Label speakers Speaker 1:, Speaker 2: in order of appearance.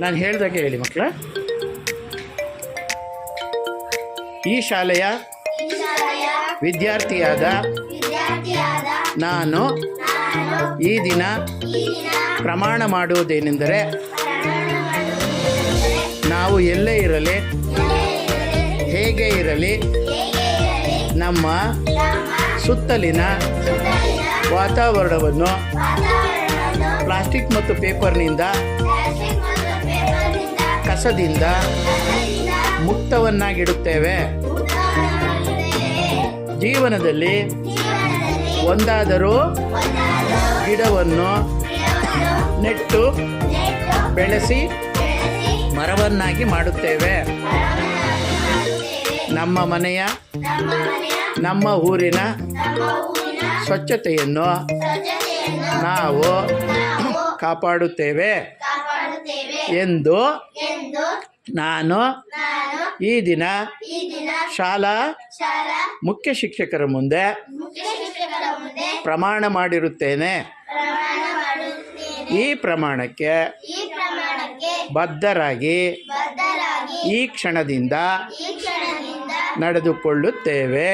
Speaker 1: ನಾನು ಹೇಳ್ದಾಗೆ ಹೇಳಿ ಮಕ್ಕಳ ಈ ಶಾಲೆಯ ವಿದ್ಯಾರ್ಥಿಯಾದ ನಾನು ಈ ದಿನ ಪ್ರಮಾಣ ಮಾಡುವುದೇನೆಂದರೆ ನಾವು ಎಲ್ಲೇ ಇರಲಿ, ಹೇಗೆ ಇರಲಿ, ನಮ್ಮ ಸುತ್ತಲಿನ ವಾತಾವರಣವನ್ನು ಪ್ಲಾಸ್ಟಿಕ್ ಮತ್ತು ಪೇಪರ್ನಿಂದ ಕಸದಿಂದ ಮುಕ್ತವನ್ನಾಗಿಡುತ್ತೇವೆ. ಜೀವನದಲ್ಲಿ ಒಂದಾದರೂ ಗಿಡವನ್ನು ನೆಟ್ಟು ಬೆಳೆಸಿ ಮರವನ್ನಾಗಿ ಮಾಡುತ್ತೇವೆ. ನಮ್ಮ ಮನೆಯ
Speaker 2: ನಮ್ಮ
Speaker 1: ಊರಿನ ಸ್ವಚ್ಛತೆಯನ್ನು ನಾವು ಕಾಪಾಡುತ್ತೇವೆ. ಎಂದು ನಾನು ಈ ದಿನ ಶಾಲಾ ಮುಖ್ಯ ಶಿಕ್ಷಕರ ಮುಂದೆ ಪ್ರಮಾಣ ಮಾಡಿರುತ್ತೇನೆ. ಈ ಪ್ರಮಾಣಕ್ಕೆ ಬದ್ಧರಾಗಿ
Speaker 2: ಈ ಕ್ಷಣದಿಂದ
Speaker 1: ನಡೆದುಕೊಳ್ಳುತ್ತೇವೆ.